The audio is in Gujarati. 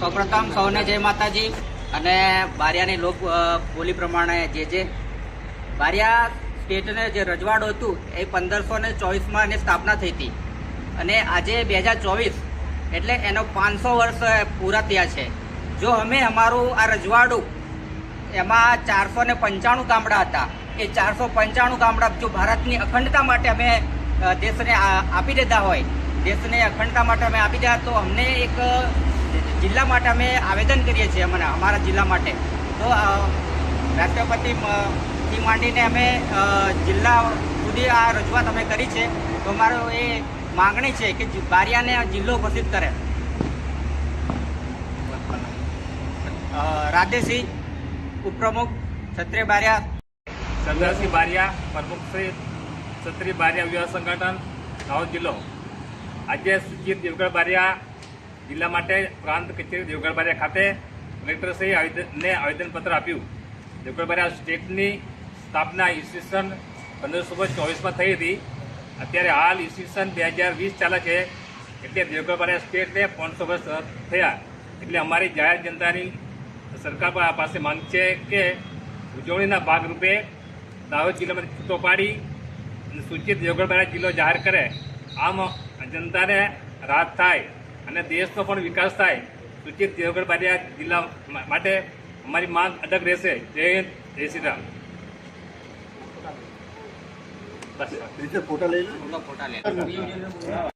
સૌપ્રથમ સૌને જય માતાજી અને બારિયાની લોક બોલી પ્રમાણે જે જે બારિયા સ્ટેટને જે રજવાડું હતું એ પંદરસો ને ચોવીસમાં એની સ્થાપના થઈ હતી. અને આજે બે હજાર ચોવીસ એટલે એનો પાંચસો વર્ષ પૂરા થયા છે. જો અમે અમારું આ રજવાડું એમાં ચારસો ને પંચાણું ગામડા હતા. એ ચારસો પંચાણું ગામડા જો ભારતની અખંડતા માટે અમે દેશને આપી દીધા હોય, દેશને અખંડતા માટે અમે આપી દીધા, તો અમને એક જિલ્લા માટે અમે આવેદન કરીએ છીએ અમને અમારા જિલ્લા માટે. તો રાષ્ટ્રપતિ મ- થી માંડીને અમે જિલ્લા સુધી આ રજૂઆત અમે કરી છે. તો અમારો એ માગણી છે કે બારિયાને જિલ્લો ઘોષિત કરે. રાધેસિંહ ઉપપ્રમુખ ક્ષત્રિય બારિયા. ચંદ્રસિંહ બારિયા, પ્રમુખ શ્રી ક્ષત્રિય બારિયા વિવાહ સંગઠન દાહોદ જિલ્લો. આજે સુચિત દેવગઢ બારિયા જિલ્લા માટે પ્રાંત કચેરી દેવગઢબારિયા ખાતે કલેક્ટરશ્રીએ આવેદનને આવેદનપત્ર આપ્યું. દેવગઢબારિયા સ્ટેટની સ્થાપના ઈસવીસન પંદરસો ચોવીસમાં થઈ હતી. અત્યારે હાલ ઈસવીસન બે હજાર વીસ ચાલે છે એટલે દેવગઢબારિયા સ્ટેટને પાંચસો વર્ષ થયા. એટલે અમારી જાહેર જનતાની સરકાર પાસે માંગ છે કે ઉજવણીના ભાગરૂપે દાહોદ જિલ્લામાંથી છૂટો પાડી સૂચિત દેવગઢ જિલ્લો જાહેર કરે. આમ જનતાને રાહત થાય. અને દેશનો પણ વિકાસ થાય સૂચિત દેવગઢ જિલ્લા માટે અમારી માંગ અડગ રહેશે. જય હિન્દ જય શ્રી રામ. બસ. ફોટા લઈ લો. ફોટા લે.